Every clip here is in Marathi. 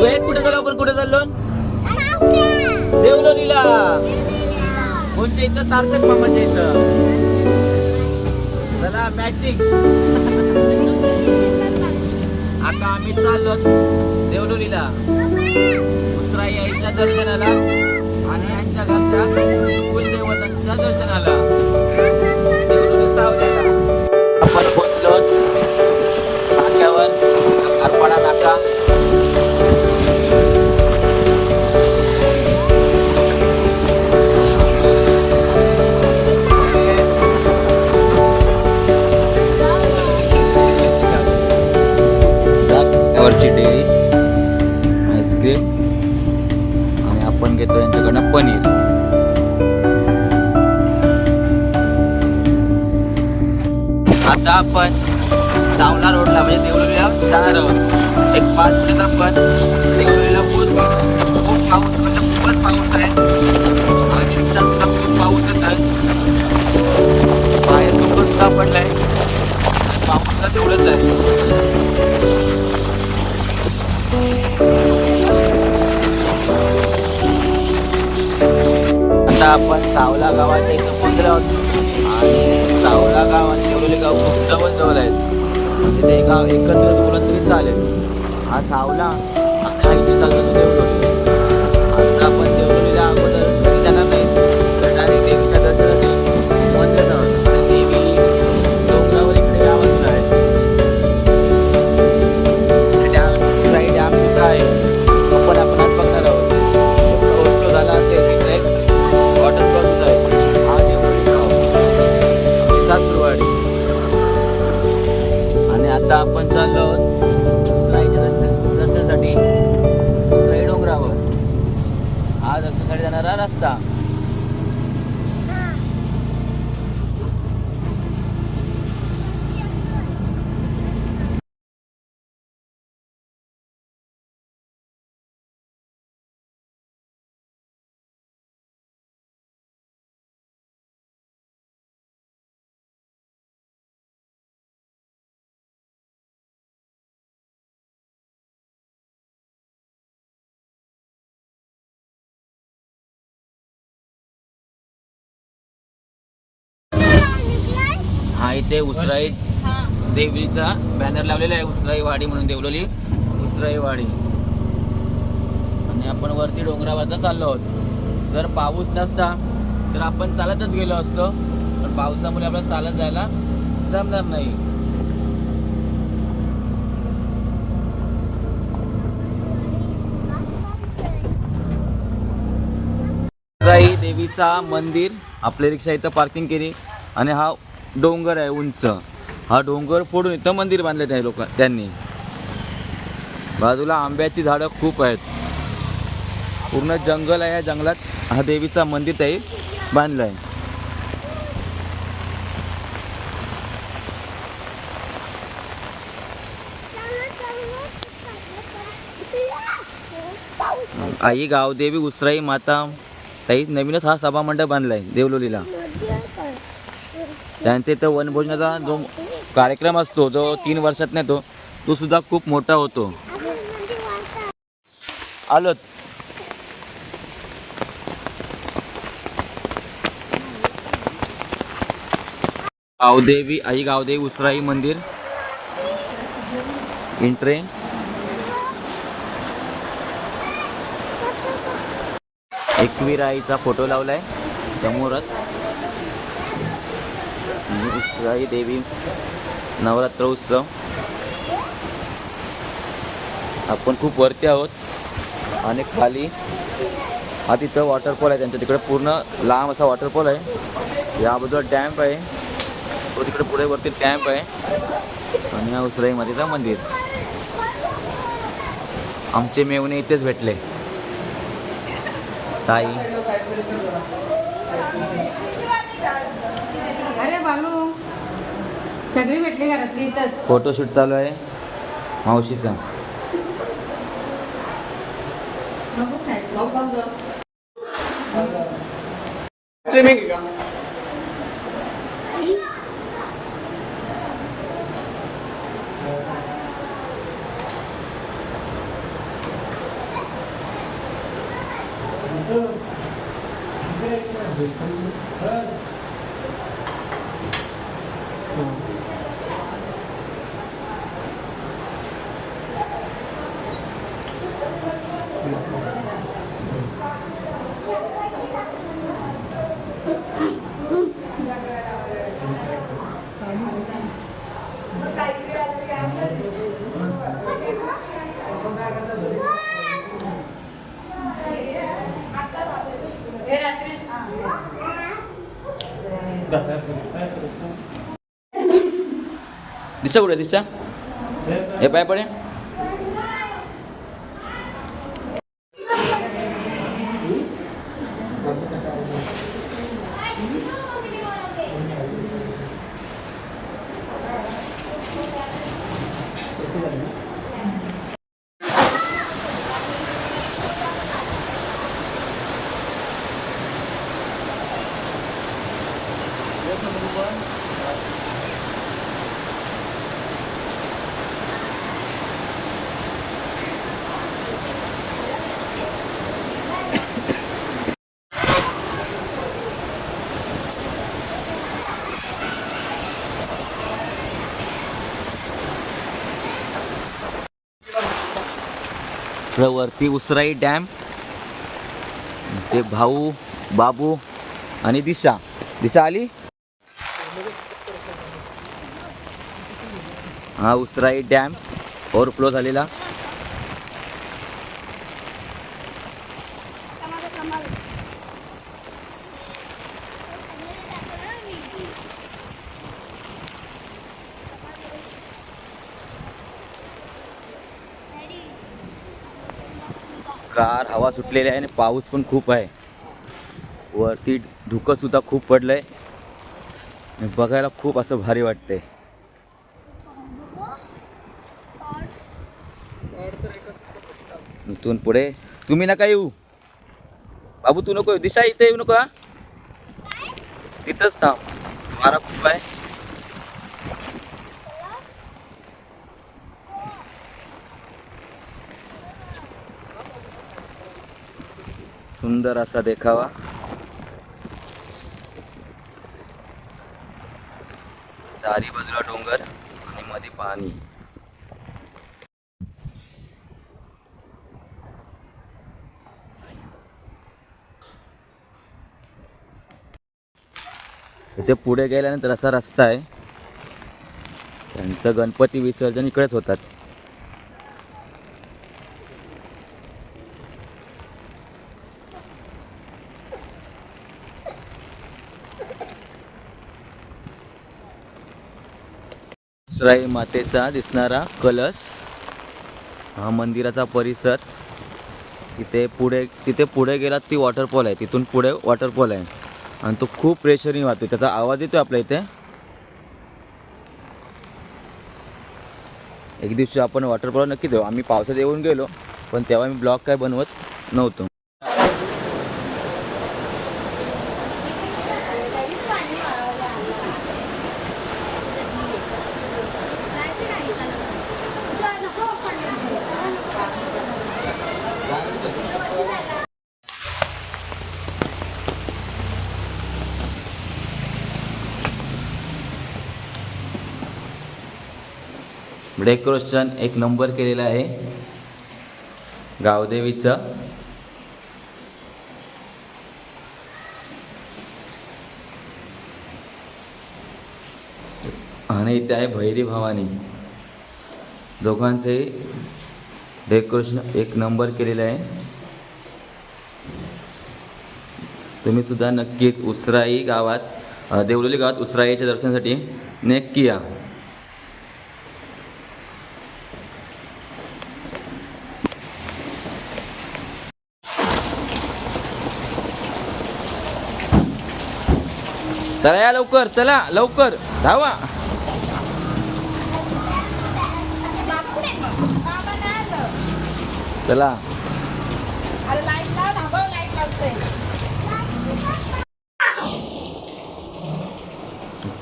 कुठे चाललो आपण? कुठे चाललो? देवलोलीला. कोणच्या इथं? सार्थक मामाच्या इथं. चला मॅचिंग आता आम्ही चाललो देवलोलीला. उत्तराई आईच्या दर्शनाला आणि यांच्या घरच्या कुलदेवतांच्या दर्शनाला. देवलोली सावल्याला आपण पोचलो नाक्यावर अर्पणा नाका. वरची डेअरी आईस्क्रीम आणि आपण घेतो यांच्याकडनं पनीर. आता आपण सावला रोडला म्हणजे देवळीला जाणार आहोत. एक पाच मिनिट आपण देवळीला पोहोचू खूप पाऊस म्हणजे खूपच पाऊस आहे. आणि रिक्षा सुद्धा खूप पाऊस येत आहे. बाहेर खूपच सुद्धा पडलाय. पाऊसला तेवढंच आहे. आपण सावला गावाच्या इथं पोहोचलो आहोत. आणि सावला गाव आणि गाव खूप जवळ जवळ आहेत. म्हणजे ते गाव एकत्र बोलत तरी चालेल. हा सावला आपल्या इथे चालतो तो हा इथे उसराई देवीचा बॅनर लावलेला आहे उसराई वाडी म्हणून देवलोली उसराई वाडी. आणि आपण वरती डोंगरावरचा चाललो आहोत. जर पाऊस नसता तर आपण चालतच गेलो असतो. पण पावसामुळे आपल्याला चालत जायला जमणार नाही. उसराई देवीचा मंदिर आपली रिक्षा इथं पार्किंग केली. आणि हा डोंगर आहे उंच. हा डोंगर फोडून इथं मंदिर बांधले त्या लोक त्यांनी. बाजूला आंब्याची झाडं खूप आहेत. पूर्ण जंगल आहे या जंगलात. हा देवीचा मंदिर त्याही बांधलं आहे आई गावदेवी उसराई माता. ताई नवीनच हा सभामंडळ बांधला आहे देवलोलीला. त्यांचे इथं वनभोजनाचा जो कार्यक्रम असतो जो तीन वर्षात नेतो तो सुद्धा खूप मोठा होतो. आलोत गावदेवी आई गावदेवी उसराई मंदिर. इंट्रे एकवीर आईचा फोटो लावलाय. समोरच. आणि देवी नवरात्र उत्सव. आपण खूप वरती आहोत आणि खाली हा तिथं वॉटरफॉल आहे त्यांच्या तिकडे पूर्ण लांब असा वॉटरफॉल आहे. या बाजूला डॅम्प आहे. तो तिकडे पुढे वरती डॅम्प आहे. आणि हा उसराई मातेचं मंदिर. आमचे मेवणे इथेच भेटले. ताई. अरे बालू सगळी भेटली घरातली इथंच. फोटोशूट चालू आहे. मावशीचा. Sultan. Thank you. नको खायचं. दिशा कुठे दिशा हे पाय पडे वरती उसराई डॅम जे भाऊ बाबू आणि दिशा. दिशा आली? हा उसराई डॅम. ओव्हरफ्लो झालेला. कार हवा सुटलेली आहे आणि पाऊस पण खूप आहे. वरती धुकं सुद्धा खूप पडलंय. आणि बघायला खूप असं भारी वाटतंय. इथून पुढे. तुम्ही नका येऊ. बाबू तू नको येऊ. दिशा इथे येऊ नको हा. तिथंच थांब. मारा खूप आहे. सुंदर असा देखावा. चारी बाजूला डोंगर आणि मध्ये पाणी. इथे पुढे गेल्यानंतर असा रस्ता आहे. त्यांचं गणपती विसर्जन इकडेच होतात. श्राई मातेचा दिसणारा कलश. हा मंदिराचा परिसर. तिथे पुढे तिथे पुढे गेलात ती वॉटरफॉल आहे. तिथून पुढे वॉटरफॉल आहे. आणि तो खूप प्रेशरनी वाहतो त्याचा आवाज येतो आपल्या इथे. एक दिवशी आपण वॉटरफॉल नक्की देऊ. आम्ही पावसात येऊन गेलो पण तेव्हा मी ब्लॉग काय बनवत नव्हतो. डेकोरेशन एक नंबर केलेला आहे. गावदेवीचं. आणि इथे आहे भैरी भवानी. दोघांचे डेकोरेशन एक नंबर केलेलं आहे. तुम्ही सुद्धा नक्कीच उसराई गावात देवलोली गावात उसराईच्या दर्शनासाठी नक्की या. चला या लवकर चला लवकर. धावा. चला.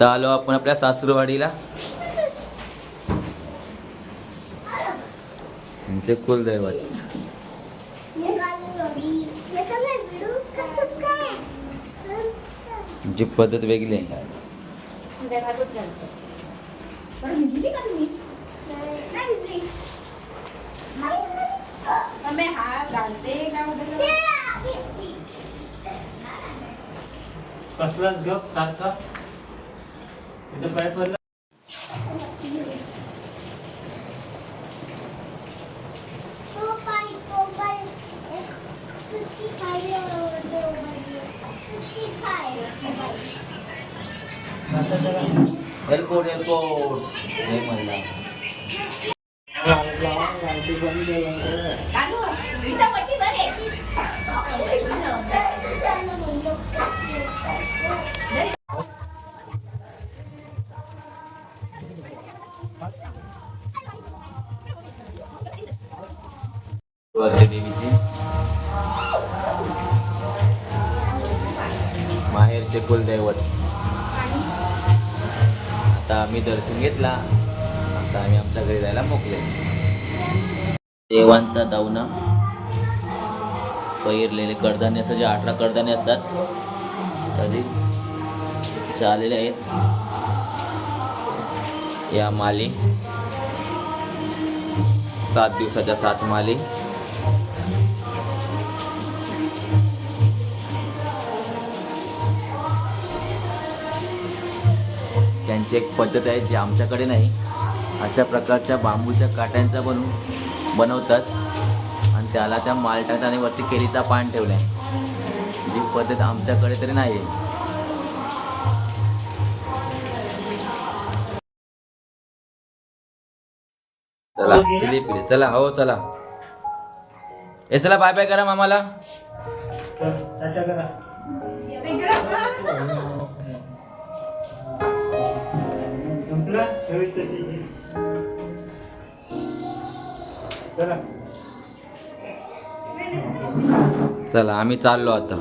तर आलो आपण आपल्या सासरवाडीला. त्यांचे कुलदैवत. आमची पद्धत वेगळी आहे. का कसलाच गप सारखा. तिथं दर्शन घेतला. आता आम्ही आमच्या घरी जायला मोकले देवांचा दावना पहिरलेले कडधान्य जे अठरा कडधान्य असतात. तरी आलेले आहेत. या माली. सात दिवसाच्या सात माली. त्यांची एक पद्धत आहे जी आमच्याकडे नाही. अशा प्रकारच्या बांबूच्या काट्यांचा बनवून बनवतात. आणि त्याला त्या मालटात आणि वरती केळीचा पान ठेवला. आहे जी पद्धत आमच्याकडे तरी नाही आहे चला चिली पिली. चला हो चला. ए चला बाय बाय करा. मामाला संपलं चला आम्ही चाललो आता.